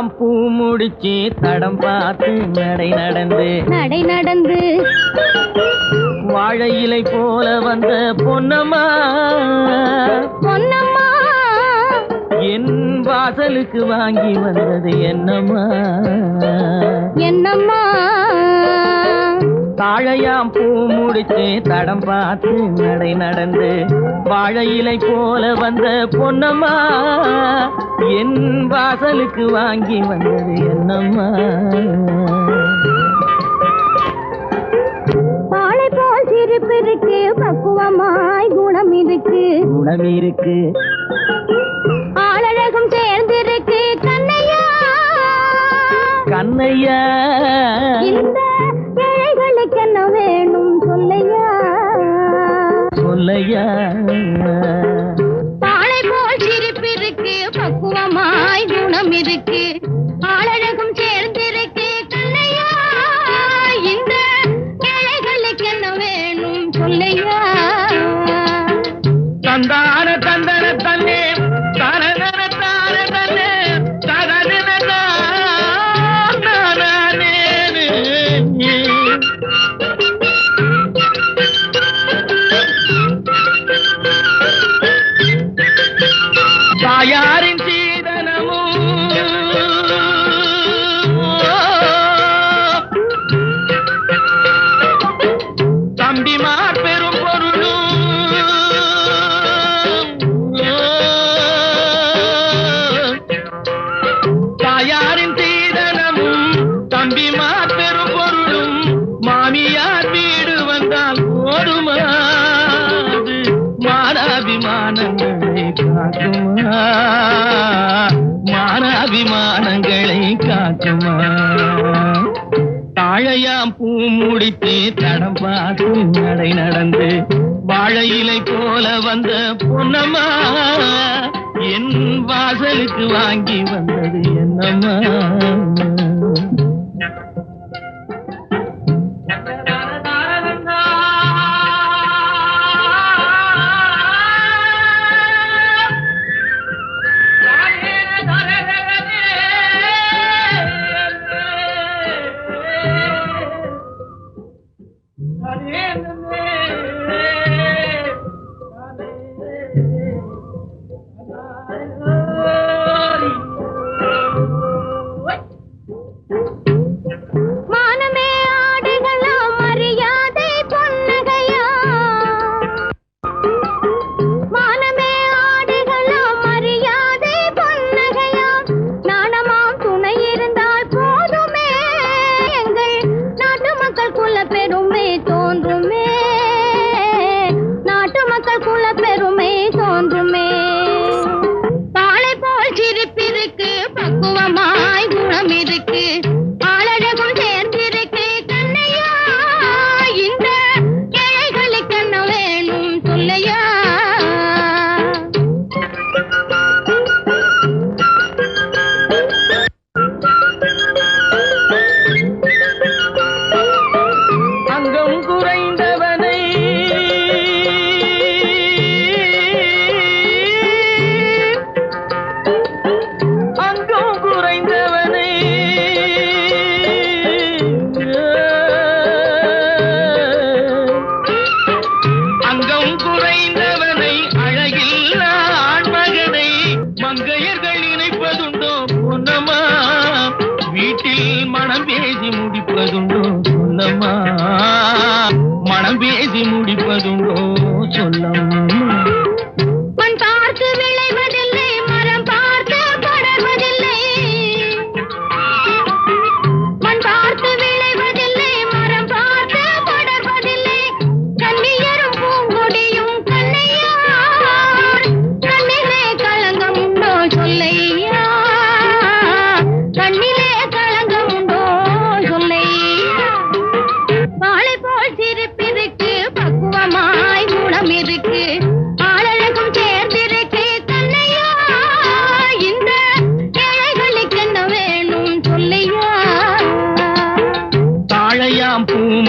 தாழையாம் பூ முடிச்சு தடம் பார்த்து நடை நடந்து. நடை நடந்து. வாழை இலை போல வந்த பொன்னம்மா. பொன்னம்மா. என் வாசலுக்கு வாங்கி வந்தது என்னம்மா. என்னம்மா? தாழையாம் பூ முடிச்சு தடம் பார்த்து நடை நடந்து வாழை இலை போல வந்த பொன்னம்மா என் வாசலுக்கு வாங்கி வந்தது என்னம்மா. பாலை போல் சிரிப்பு இருக்கு பக்குவமாய் குணம் இருக்கு. குணம் இருக்கு. ஆளழகும் சேர்ந்திருக்கு கண்ணையா. கண்ணையா. என்ன வேணும் சொல்லையா? சொல்லையா? பாலை போல் சிரிப்பு இருக்கு பக்குவமாய் குணம் இருக்கு ஆளழகும் சேர்ந்திருக்கு கண்ணையா? இந்த ஏழைகளுக்கு என்ன வேணும் சொல்லையா? தந்தான யார் வீடு வந்தால் ஓடுமா மானாபிமானங்களை காக்குமா? மானாபிமானங்களை காக்குமா? தாழையாம் பூ முடித்து தடம் பார்த்து நடை நடந்து வாழையிலை போல வந்த பொன்னம்மா என் வாசலுக்கு வாங்கி வந்தது என்னம்மா? பெருமை முடிப்பதுண்டோ சொல்லம்மா? மனம் பேசி முடிப்பதுண்டோ சொல்லம்மா?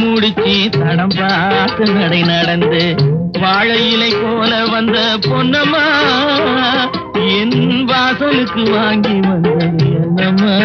முடிச்சு தடம் பார்த்து நடை நடந்து வாழை இலை போல வந்த பொன்னம்மா என் வாசலுக்கு வாங்கி வந்தது என்னம்மா?